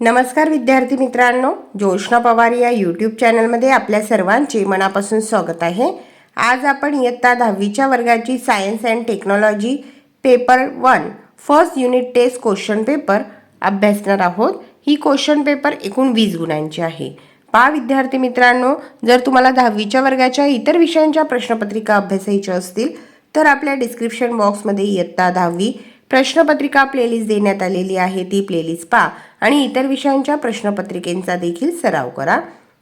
नमस्कार विद्यार्थी मित्रांनो ज्योष्णा पवार या यूट्यूब चॅनलमध्ये आपल्या सर्वांचे मनापासून स्वागत आहे. आज आपण इयत्ता दहावीच्या वर्गाची science and technology paper one first unit test question paper अभ्यासणार आहोत. ही क्वेश्चन पेपर एकूण वीस गुणांची आहे. पा विद्यार्थी मित्रांनो जर तुम्हाला दहावीच्या वर्गाच्या इतर विषयांच्या प्रश्नपत्रिका अभ्यासायच्या असतील तर आपल्या डिस्क्रिप्शन बॉक्समध्ये इयत्ता दहावी प्रश्नपत्रिका प्लेलिस्ट देण्यात आलेली आहे ती प्लेलिस्ट पा आणि इतर विषयांच्या प्रश्नपत्रिकेंचा देखील सराव करा.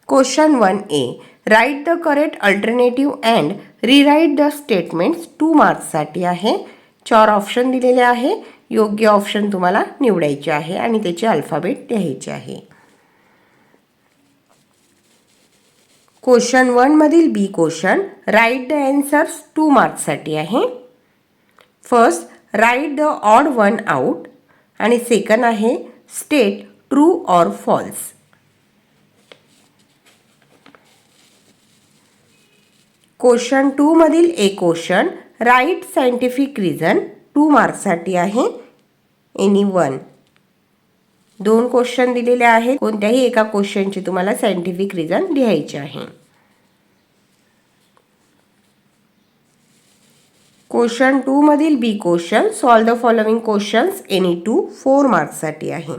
Question one A write the correct alternative and rewrite the statements two मार्क्ससाठी आहे. चार ऑप्शन दिलेले आहे. योग्य ऑप्शन तुम्हाला निवडायचे आहे आणि त्याचे अल्फाबेट लिहायचे आहे. Question वनमधील B question write the answers two मार्क्ससाठी आहे. First write the odd one out आणि सेकंड आहे state true or false. Question टूमधील A question write scientific reason two मार्क्ससाठी आहे. Any one. दोन क्वेश्चन दिलेले आहेत. कोणत्याही एका क्वेश्चनचे तुम्हाला सायंटिफिक रिझन लिहायचे आहे. Question टूमधील B question solve the following questions any two four मार्क्ससाठी आहे.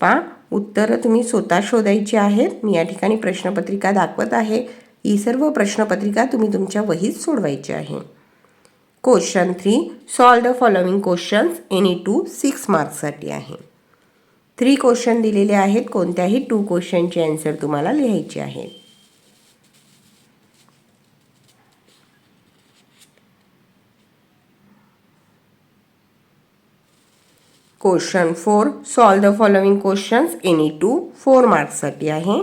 पा उत्तरं तुम्ही स्वतः शोधायची आहेत. मी या ठिकाणी प्रश्नपत्रिका दाखवत आहे. ही सर्व प्रश्नपत्रिका तुम्ही तुमच्या वहीत सोडवायची आहे. Question three solve the following questions any two six मार्क्ससाठी आहे. थ्री क्वेश्चन दिलेले आहेत, कोणत्याही टू क्वेश्चनचे आन्सर तुम्हाला लिहायचे आहेत question four solve the following questions any two four मार्क्ससाठी आहे.